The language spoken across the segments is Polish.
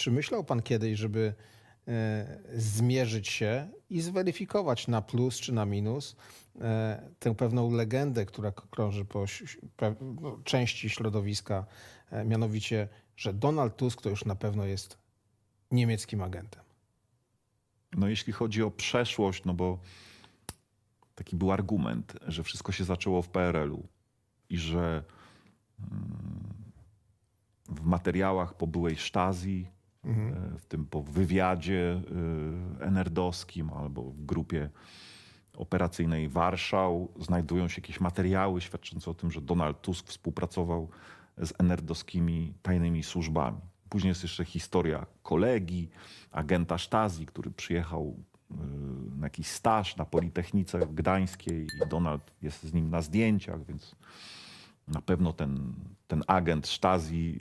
Czy myślał pan kiedyś, żeby e, zmierzyć się i zweryfikować na plus czy na minus e, tę pewną legendę, która krąży po no, części środowiska, e, mianowicie, że Donald Tusk to już na pewno jest niemieckim agentem? No jeśli chodzi o przeszłość, no bo taki był argument, że wszystko się zaczęło w PRL-u i że mm, w materiałach po byłej Stasi, e, w tym po wywiadzie e, enerdowskim albo w grupie operacyjnej Warszał znajdują się jakieś materiały świadczące o tym, że Donald Tusk współpracował z enerdowskimi tajnymi służbami. Później jest jeszcze historia kolegi, agenta Stasi, który przyjechał y, na jakiś staż na Politechnice Gdańskiej i Donald jest z nim na zdjęciach, więc na pewno ten, ten agent Stasi,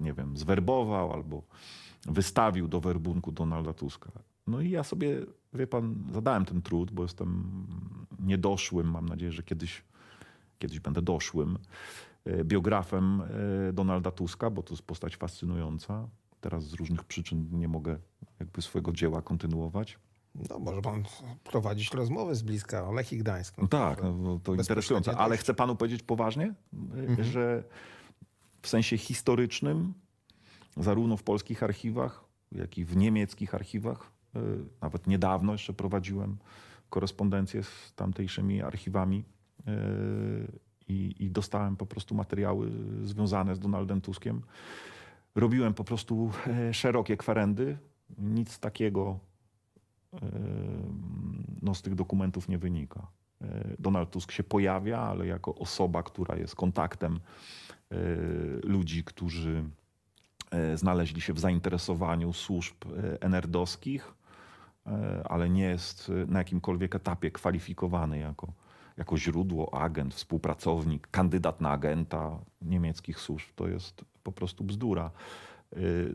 nie wiem, zwerbował albo wystawił do werbunku Donalda Tuska. No i ja sobie, wie pan, zadałem ten trud, bo jestem niedoszłym, mam nadzieję, że kiedyś, kiedyś będę doszłym e, biografem e, Donalda Tuska, bo to jest postać fascynująca. Teraz z różnych przyczyn nie mogę jakby swojego dzieła kontynuować. No, może pan prowadzić rozmowy z bliska o Lechii Gdańsk. No tak, no, to interesujące. Ale chcę panu powiedzieć poważnie, y, że w sensie historycznym, zarówno w polskich archiwach, jak i w niemieckich archiwach, y, nawet niedawno jeszcze prowadziłem korespondencję z tamtejszymi archiwami y, i, i dostałem po prostu materiały związane z Donaldem Tuskiem. Robiłem po prostu e, szerokie kwerendy. Nic takiego no, z tych dokumentów nie wynika. E, Donald Tusk się pojawia, ale jako osoba, która jest kontaktem e, ludzi, którzy e, znaleźli się w zainteresowaniu służb e, enerdowskich, e, ale nie jest e, na jakimkolwiek etapie kwalifikowany jako, jako źródło, agent, współpracownik, kandydat na agenta niemieckich służb. To jest po prostu bzdura.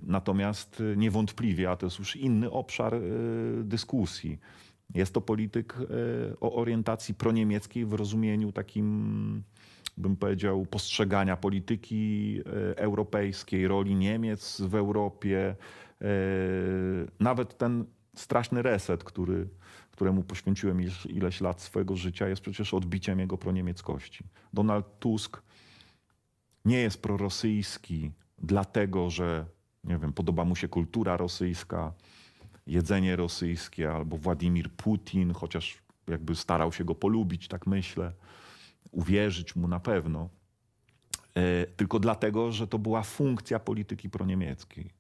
Natomiast niewątpliwie, a to jest już inny obszar dyskusji, jest to polityk o orientacji proniemieckiej w rozumieniu takim, bym powiedział, postrzegania polityki y, europejskiej, roli Niemiec w Europie. Y, Nawet ten straszny reset, który, któremu poświęciłem ileś lat swojego życia, jest przecież odbiciem jego proniemieckości. Donald Tusk nie jest prorosyjski, dlatego że, nie wiem, podoba mu się kultura rosyjska, jedzenie rosyjskie, albo Władimir Putin, chociaż jakby starał się go polubić, tak myślę, uwierzyć mu na pewno, e, tylko dlatego, że to była funkcja polityki proniemieckiej.